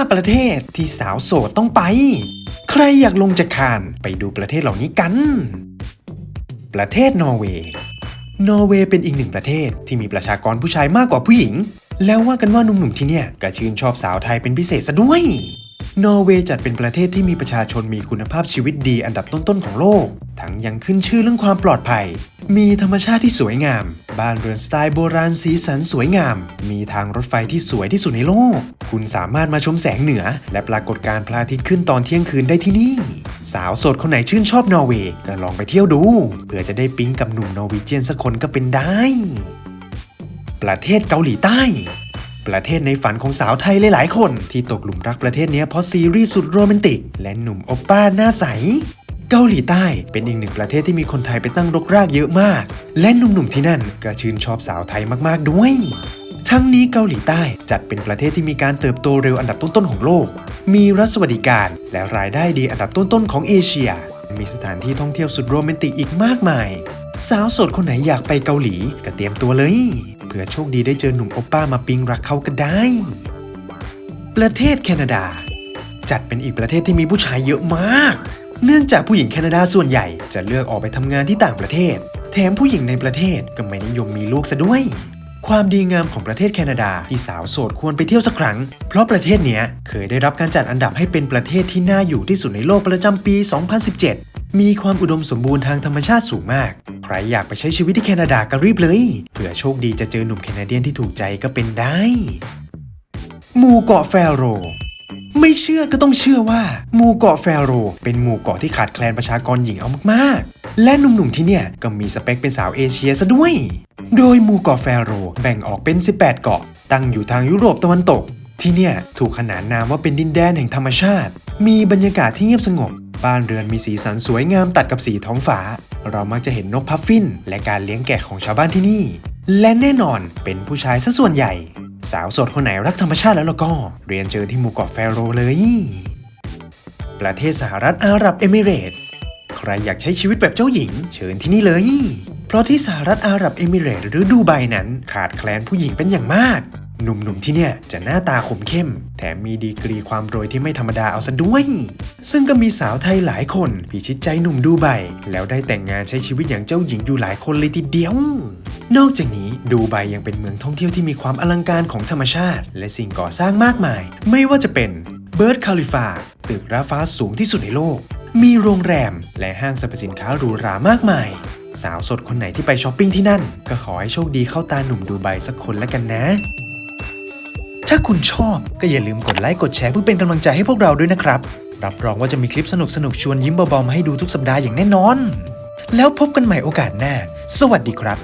5 ประเทศที่สาวโสดต้องไป ใครอยากลงจากคานไปดูประเทศเหล่านี้กัน ประเทศนอร์เวย์ นอร์เวย์เป็นอีกหนึ่งประเทศที่มีประชากรผู้ชายมากกว่าผู้หญิง แล้วว่ากันว่าหนุ่มๆที่เนี่ยก็ชื่นชอบสาวไทยเป็นพิเศษซะด้วย นอร์เวย์จัดเป็นประเทศที่มีประชาชนมีคุณภาพชีวิตดีอันดับต้นๆของโลก ทั้งยังขึ้นชื่อเรื่องความปลอดภัย มีธรรมชาติที่สวยงาม บ้านเรือนสไตล์โบราณสีสันสวยงาม มีทางรถไฟที่สวยที่สุดในโลก คุณสามารถมาชมแสงเหนือ และปรากฏการณ์พระอาทิตย์ขึ้นตอนเที่ยงคืนได้ที่นี่ สาวโสดคนไหนชื่นชอบนอร์เวย์ก็ลองไปเที่ยวดู เพื่อจะได้ปิ๊งกับหนุ่มนอร์วีเจียนสักคนก็เป็นได้ ประเทศเกาหลีใต้ ประเทศในฝันของสาวไทยหลายๆ คน ที่ตกหลุมรักประเทศนี้เพราะซีรีส์สุดโรแมนติก และหนุ่มโอปป้าหน้าใสเกาหลีใต้เป็นอีกหนึ่งประเทศที่มีคนไทยไปตั้งรกรากเยอะมาก และหนุ่มๆที่นั่นก็ชื่นชอบสาวไทยมากๆด้วย ทั้งนี้เกาหลีใต้จัดเป็นประเทศที่มีการเติบโตเร็วอันดับต้นๆของโลก มีรัฐสวัสดิการ และรายได้ดีอันดับต้นๆของเอเชีย มีสถานที่ท่องเที่ยวสุดโรแมนติกอีกมากมาย สาวโสดคนไหนอยากไปเกาหลีก็เตรียมตัวเลย เผื่อโชคดีได้เจอหนุ่มโอป้ามาปิ๊งรักเขาก็ได้ ประเทศแคนาดา จัดเป็นอีกประเทศที่มีผู้ชายเยอะมาก เนื่องจากผู้หญิงแคนาดาส่วนใหญ่จะเลือกออกไปทำงานที่ต่างประเทศ แถมผู้หญิงในประเทศก็ไม่นิยมมีลูกซะด้วย ความดีงามของประเทศแคนาดาที่สาวโสดควรไปเที่ยวสักครั้ง เพราะประเทศเนี้ยเคยได้รับการจัดอันดับให้เป็นประเทศที่น่าอยู่ที่สุดในโลกประจำปี 2017 มีความอุดมสมบูรณ์ทางธรรมชาติสูงมาก รอยากไปใช้ชีวิตที่แคนาดาก็รีบเลย เผื่อโชคดีจะเจอหนุ่มแคนาเดียนที่ถูกใจก็เป็นได้ หมู่เกาะแฟโร ไม่เชื่อก็ต้องเชื่อว่าหมู่เกาะแฟโร เป็นหมู่เกาะที่ขาดแคลนประชากรหญิงเอามากๆ และหนุ่มๆที่เนี่ยก็มีสเปคเป็นสาวเอเชียซะด้วย โดยหมู่เกาะแฟโรแบ่งออกเป็น 18 เกาะ ตั้งอยู่ทางยุโรปตะวันตก ที่เนี่ยถูกขนานนามว่าเป็นดินแดนแห่งธรรมชาติ มีบรรยากาศที่เงียบสงบบ้านเรือนมีสีสันสวยงามตัดกับสีท้องฟ้า เรามักจะเห็นนกพัฟฟิน และการเลี้ยงแกะของชาวบ้านที่นี่ และแน่นอนเป็นผู้ชายซะส่วนใหญ่ สาวโสดคนไหนรักธรรมชาติแล้วล่ะก็ เรียนเจอที่หมู่เกาะแฟโรเลย ประเทศสหรัฐอาหรับเอมิเรตส์ใครอยากใช้ชีวิตแบบเจ้าหญิง เชิญที่นี่เลย เพราะที่สหรัฐอาหรับเอมิเรตส์หรือดูไบนั้น ขาดแคลนผู้หญิงเป็นอย่างมาก หนุ่มๆที่เนี่ยจะหน้าตาคมเข้ม แถมมีดีกรีความรวยที่ไม่ธรรมดาเอาซะด้วย ซึ่งก็มีสาวไทยหลายคนพิชิตใจหนุ่มดูไบแล้วได้แต่งงานใช้ชีวิตอย่างเจ้าหญิงอยู่หลายคนเลยทีเดียวนอกจากนี้ดูไบยังเป็นเมืองท่องเที่ยวที่มีความอลังการของธรรมชาติ และสิ่งก่อสร้างมากมาย ไม่ว่าจะเป็นเบิร์ดคาลิฟาตึกราฟ้าสูงที่สุดในโลก มีโรงแรม และห้างสรรพสินค้าหรูหรามากมาย สาวสดคนไหนที่ไปช้อปปิ้งที่นั่น ก็ขอให้โชคดีเข้าตาหนุ่มดูไบสักคนแล้วกันนะ ถ้าคุณชอบก็อย่าลืมกดไลค์กดแชร์เพื่อเป็นกำลังใจให้พวกเราด้วยนะครับ รับรองว่าจะมีคลิปสนุกสนุกชวนยิ้มเบาๆมาให้ดูทุกสัปดาห์อย่างแน่นอน แล้วพบกันใหม่โอกาสหน้า สวัสดีครับ